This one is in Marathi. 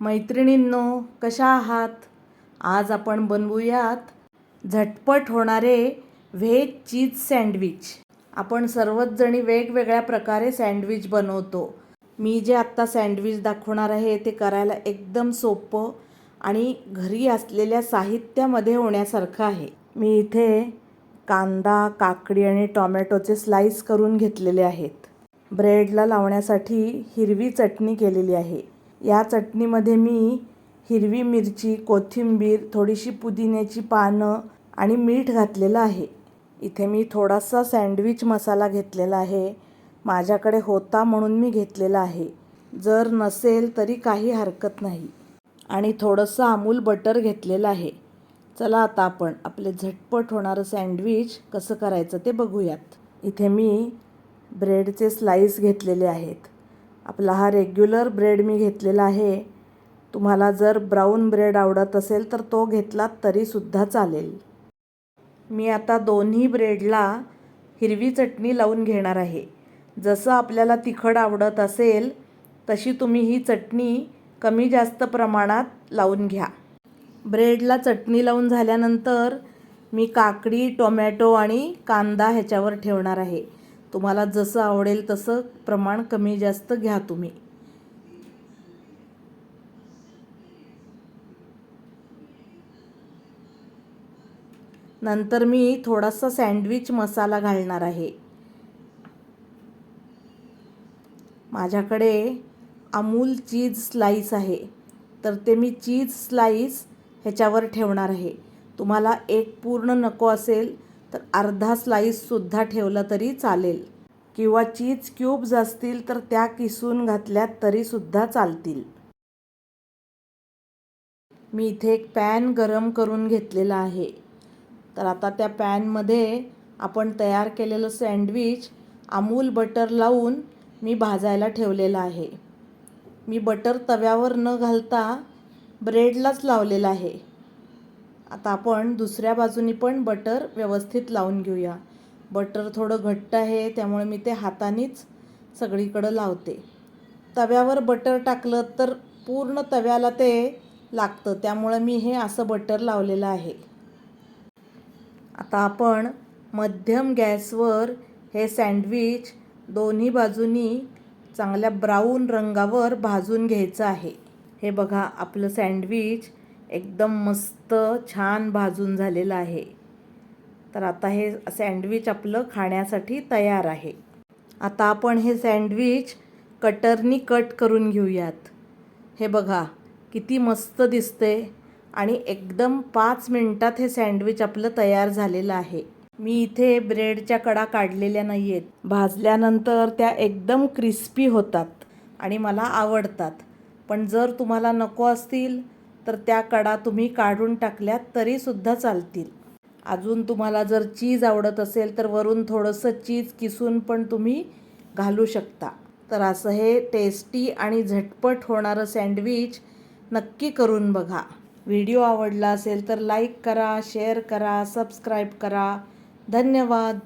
मैत्रिणींनो कशा आहात? आज आपण बनवूयात झटपट होणारे व्हेज चीज सँडविच. आपण सर्वच जणी वेगवेगळ्या प्रकारे सँडविच बनवतो. मी जे आत्ता सँडविच दाखवणार आहे ते करायला एकदम सोपं आणि घरी असलेल्या साहित्यामध्ये होण्यासारखं आहे. मी इथे कांदा काकडी आणि टॉमॅटोचे स्लाईस करून घेतलेले आहेत. ब्रेडला लावण्यासाठी हिरवी चटणी केलेली आहे. या चटणीमध्ये मी हिरवी मिरची कोथिंबीर थोडीशी पुदिन्याची पानं आणि मीठ घातलेलं आहे. इथे मी थोडासा सँडविच मसाला घेतलेला आहे. माझ्याकडे होता म्हणून मी घेतलेला आहे. जर नसेल तरी काही हरकत नाही. आणि थोडंसं अमूल बटर घेतलेलं आहे. चला आता आपण आपले झटपट होणारं सँडविच कसं करायचं ते बघूयात. इथे मी ब्रेडचे स्लाईस घेतलेले आहेत. आपला हा रेग्युलर ब्रेड मी घेतलेला आहे. तुम्हाला जर ब्राऊन ब्रेड आवडत असेल तर तो घेतलात तरीसुद्धा चालेल. मी आता दोन्ही ब्रेडला हिरवी चटणी लावून घेणार आहे. जसं आपल्याला तिखट आवडत असेल तशी तुम्ही ही चटणी कमी जास्त प्रमाणात लावून घ्या. ब्रेडला चटणी लावून झाल्यानंतर मी काकडी टोमॅटो आणि कांदा ह्याच्यावर ठेवणार आहे. तुम्हाला जसं आवडेल तसं प्रमाण कमी जास्त घ्या तुम्ही. नंतर मी थोडासा सँडविच मसाला घालणार आहे. माझ्याकडे अमूल चीज स्लाईस आहे. तर ते मी चीज स्लाईस ह्याच्यावर ठेवणार आहे. तुम्हाला एक पूर्ण नको असेल तर अर्धा स्लाईससुद्धा ठेवला तरी चालेल. किंवा चीज क्यूब्स असतील तर त्या किसून घातल्यात तरीसुद्धा चालतील. मी इथे एक पॅन गरम करून घेतलेला आहे. तर आता त्या पॅनमध्ये आपण तयार केलेलं सँडविच अमूल बटर लावून मी भाजायला ठेवलेलं आहे. मी बटर तव्यावर न घालता ब्रेडलाच लावलेलं आहे. आता आपण दुसऱ्या बाजूनी पण बटर व्यवस्थित लावून घेऊया. बटर थोडं घट्ट आहे त्यामुळे मी ते हातानेच सगळीकडं लावते. तव्यावर बटर टाकलं तर पूर्ण तव्याला ते लागतं त्यामुळं मी हे असं बटर लावलेलं आहे. आता आपण मध्यम गॅसवर हे सँडविच दोन्ही बाजूनी चांगल्या ब्राऊन रंगावर भाजून घ्यायचं आहे. हे बघा आपलं सँडविच एकदम मस्त छान भाजून झालेलं आहे. तर आता हे सँडविच आपलं खाण्यासाठी तयार आहे. आता आपण हे सँडविच कटरनी कट करून घेऊयात. हे बघा किती मस्त दिसते आणि एकदम पाच मिनटात हे सँडविच आपलं तयार झालेलं आहे. मी इथे ब्रेडच्या कडा काढलेल्या नाही आहेत भाजल्यानंतर त्या एकदम क्रिस्पी होतात आणि मला आवडतात. पण जर तुम्हाला नको असतील तर त्या कडा तुम्ही काढून टाकल्यात तरीसुद्धा चालतील. अजून तुम्हाला जर चीज आवडत असेल तर वरून थोडंसं चीज किसून पण तुम्ही घालू शकता. तर असं हे टेस्टी आणि झटपट होणारं सँडविच नक्की करून बघा. व्हिडिओ आवडला असेल तर लाईक करा शेअर करा सबस्क्राईब करा. धन्यवाद.